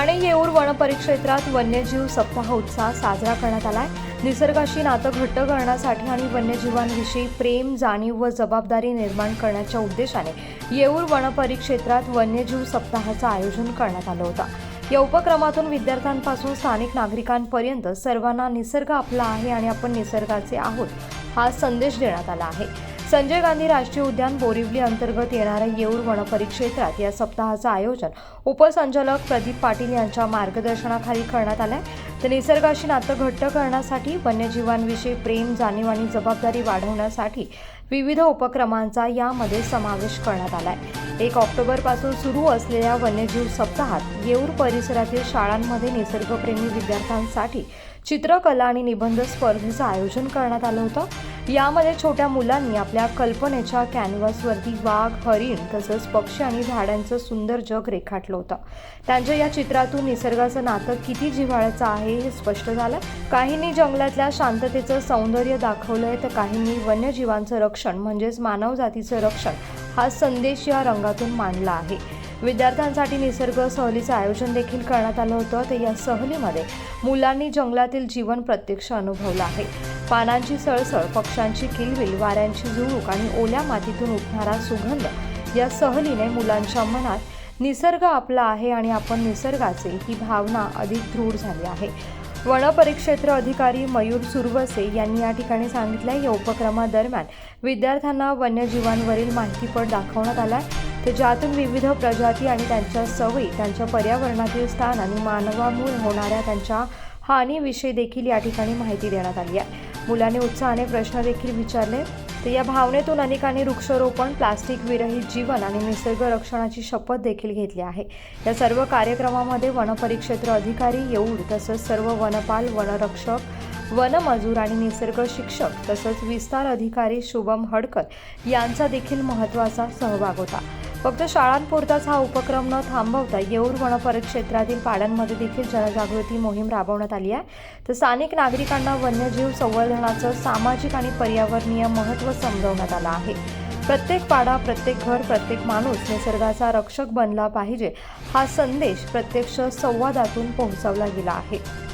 वनपरिक्षेत्रात वन्यजीव सप्ताह उत्साह साजरा करण्यात आलाय. निसर्गाशी नातं घट्ट करण्यासाठी आणि वन्यजीवांविषयी प्रेम जाणीव व जबाबदारी निर्माण करण्याच्या उद्देशाने येऊर वनपरिक्षेत्रात वन्यजीव सप्ताहाचं आयोजन करण्यात आलं होतं. या उपक्रमातून विद्यार्थ्यांपासून स्थानिक नागरिकांपर्यंत सर्वांना निसर्ग आपला आहे आणि आपण निसर्गाचे आहोत हा संदेश देण्यात आला आहे. संजय गांधी राष्ट्रीय उद्यान बोरिवली अंतर्गत येणाऱ्या येऊर वनपरिक्षेत्रात या सप्ताहाचं आयोजन उपसंचालक प्रदीप पाटील यांच्या मार्गदर्शनाखाली करण्यात आलंय. तर निसर्गाशी नातं घट्ट करण्यासाठी वन्यजीवांविषयी प्रेम जाणीव आणि जबाबदारी वाढवण्यासाठी विविध उपक्रमांचा यामध्ये समावेश करण्यात आलाय. एक ऑक्टोबरपासून सुरू असलेल्या वन्यजीव सप्ताहात येऊर परिसरातील शाळांमध्ये निसर्गप्रेमी विद्यार्थ्यांसाठी चित्रकला आणि निबंध स्पर्धेचं आयोजन करण्यात आलं होतं. यामध्ये छोट्या मुलांनी आपल्या कल्पनेच्या कॅनव्हासवरती वाघ हरिण तसंच पक्षी आणि झाडांचं सुंदर जग रेखाटलं होतं. त्यांच्या या चित्रातून निसर्गाचं नातं किती जिव्हाळ्याचं आहे हे स्पष्ट झालं. काहींनी जंगलातल्या शांततेचं सौंदर्य दाखवलंय तर काहींनी वन्यजीवांचं रक्षण म्हणजेच मानवजातीचं रक्षण हा संदेश या रंगातून मांडला आहे. विद्यार्थ्यांसाठी निसर्ग सहलीचं आयोजन देखील करण्यात आलं होतं. तर या सहलीमध्ये मुलांनी जंगलातील जीवन प्रत्यक्ष अनुभवलं आहे. पानांची सळसळ पक्ष्यांची किलबिल वाऱ्यांची झुळूक आणि ओल्या मातीतून उठणारा सुगंध या सहलीने मुलांच्या मनात निसर्ग आपला आहे आणि आपण निसर्गाचे ही भावना अधिक दृढ झाली आहे. वनपरिक्षेत्र अधिकारी मयूर सुरवसे यांनी या ठिकाणी सांगितलं या उपक्रमादरम्यान विद्यार्थ्यांना वन्यजीवांवरील माहितीपट दाखवण्यात आला तर ज्यातून विविध प्रजाती आणि त्यांच्या सवयी त्यांच्या पर्यावरणातील स्थान आणि मानवामुळे होणाऱ्या त्यांच्या हानीविषयी देखील या ठिकाणी माहिती देण्यात आली आहे. मुलांनी उत्साहाने प्रश्न देखील विचारले. तर या भावनेतून अनेकांनी वृक्षारोपण प्लास्टिक विरहित जीवन आणि निसर्ग रक्षणाची शपथ देखील घेतली आहे. या सर्व कार्यक्रमामध्ये वनपरिक्षेत्र अधिकारी येऊर तसंच सर्व वनपाल वनरक्षक वनमजूर आणि निसर्ग शिक्षक तसंच विस्तार अधिकारी शुभम हडकर यांचा देखील महत्त्वाचा सहभाग होता. फक्त शाळांपुरताच हा उपक्रम न थांबवता येऊर वनपरिक्षेत्रातील पाड्यांमध्ये देखील जनजागृती मोहीम राबवण्यात आली आहे. तर स्थानिक नागरिकांना वन्यजीव संवर्धनाचं सामाजिक आणि पर्यावरणीय महत्त्व समजवण्यात आलं आहे. प्रत्येक पाडा प्रत्येक घर प्रत्येक माणूस निसर्गाचा रक्षक बनला पाहिजे हा संदेश प्रत्यक्ष संवादातून पोहोचवला गेला आहे.